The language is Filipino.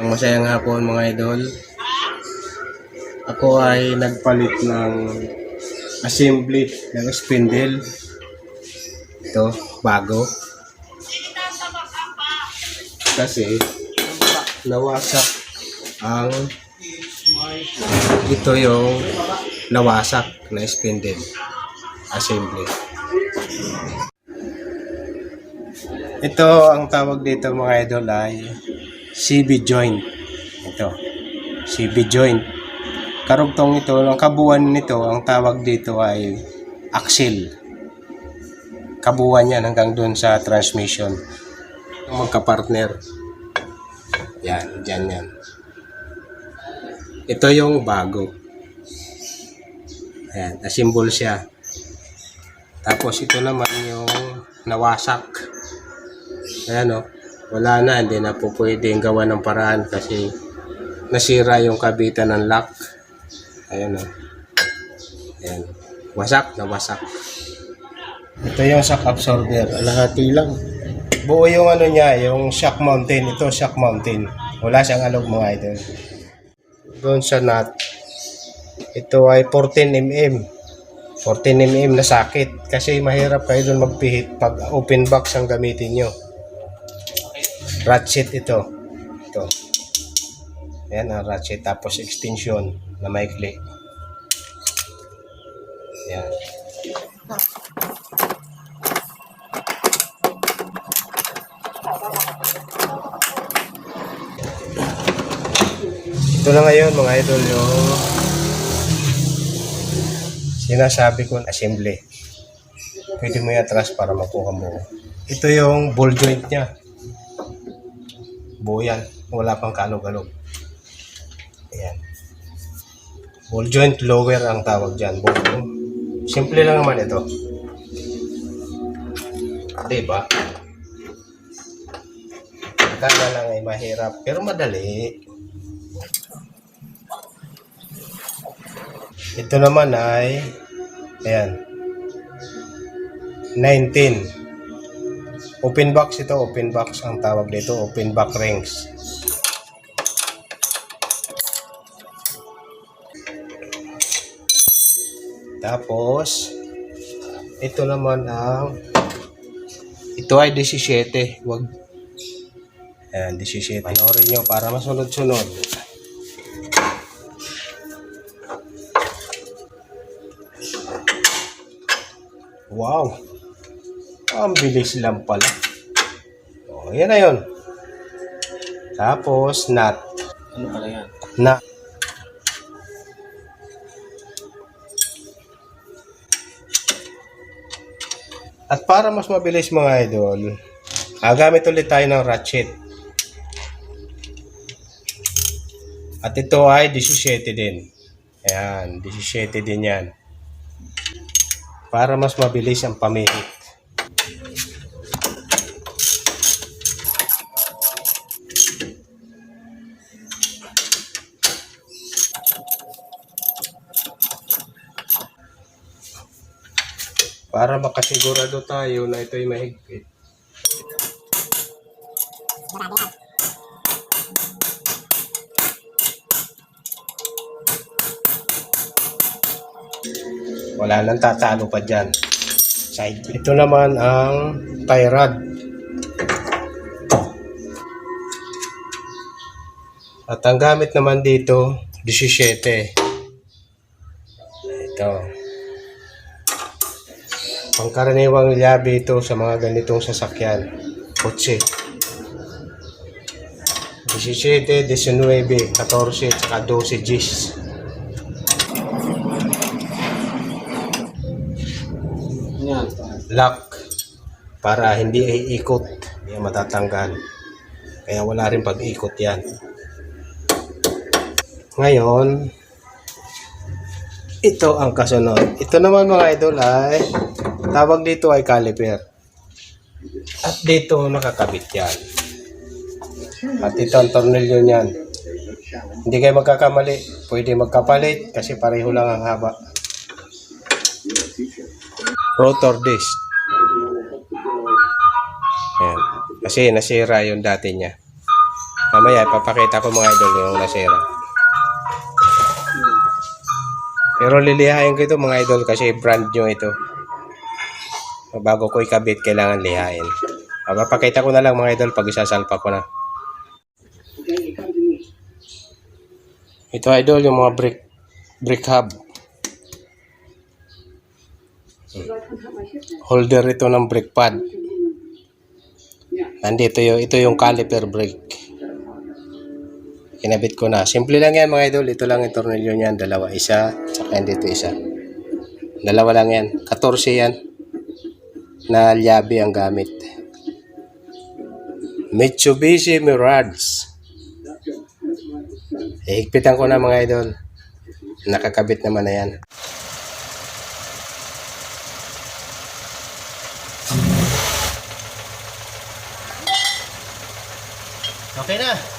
Ang masayang hapon mga idol. Ako ay nagpalit ng assembly ng spindle. Ito, bago. Kasi nawasak ang ito yung nawasak na spindle assembly. Ito ang tawag dito mga idol ay CB joint. Ito. CB joint. Karugtong ito, ang kabuuan nito, ang tawag dito ay axle. Kabuuan yan hanggang doon sa transmission. Magka-partner. Yan, dyan yan. Ito yung bago. Ayan, asimbol siya. Tapos ito naman yung nawasak. Ayan o. Wala na, hindi na po pwedeng gawa ng paraan kasi nasira yung kabitan ng lock. Ayan o. Ayan. Wasak na wasak. Ito yung shock absorber. Alahati lang. Buo yung ano niya, yung shock mountain. Ito shock mountain. Wala siyang alog mga idol. Doon sa nut. Ito ay 14 mm. 14 mm na sakit. Kasi mahirap kayo doon magpihit pag open box ang gamitin nyo ratchet ito. Ito. Ayan ang ratchet. Tapos extension na maikli. Ayan. Ito na ngayon mga idol yung sinasabi ko assembly. Pwede mo i-atras para makuha mo. Ito yung ball joint niya buo yan. Wala pang kalog-alog. Ayan. Ball joint lower ang tawag dyan. Simple lang naman ito. Diba? Kala lang ay mahirap. Pero madali. Ito naman ay ayan 19 Open box ito, open box ang tawag dito, open back rings. Tapos, ito naman ang, ito ay 17, wag, ayan, 17. Panoorin nyo para masunod-sunod. Wow! Ang bilis lang pala. O, yan na yun. Tapos, nut. Ano pala yan? Na. At para mas mabilis mga idol, ah, gamit ulit tayo ng ratchet. At ito ay 17 din. Ayan, 17 din yan. Para mas mabilis ang pamihit. Para makasigurado tayo na ito'y mahigpit. Wala nang tatalo pa dyan. Side. Ito naman ang tie rod. At ang gamit naman dito, 17. Ito. Pangkaraniwang liyabi ito sa mga ganitong sasakyan. Kotse. 17, 19, 14, saka 12 Gs. Yan. Lock. Para hindi iikot. Hindi matatanggal. Kaya wala rin pag-ikot yan. Ngayon, ito ang kasunod. Ito naman mga idol ay tawag dito ay caliper. At dito nakakabit yan. At ito ang tornilyo niyan. Hindi kayo magkakamali. Pwede magkapalit kasi pareho lang ang haba. Rotor disc. Ayan. Kasi nasira yung dati niya. Mamaya, papakita ko mga idol yung nasira. Pero lilihain ko ito mga idol kasi brand new ito. Bago ko ikabit, kailangan lihain. Ah, Papakita ko na lang mga idol pag isasalpa ko na. Ito idol, yung mga brick brick hub. Holder ito ng brake pad. Nandito yung, ito yung caliper brake. Kinabit ko na. Simple lang yan mga idol. Ito lang yung tornilyo niyan. Dalawa. Isa. Tsaka dito isa. Dalawa lang yan. 14 yan. Na lyabe ang gamit. Mitsubishi Mirage. Ihigpitan ko na mga idol. Nakakabit naman na yan. Okay na.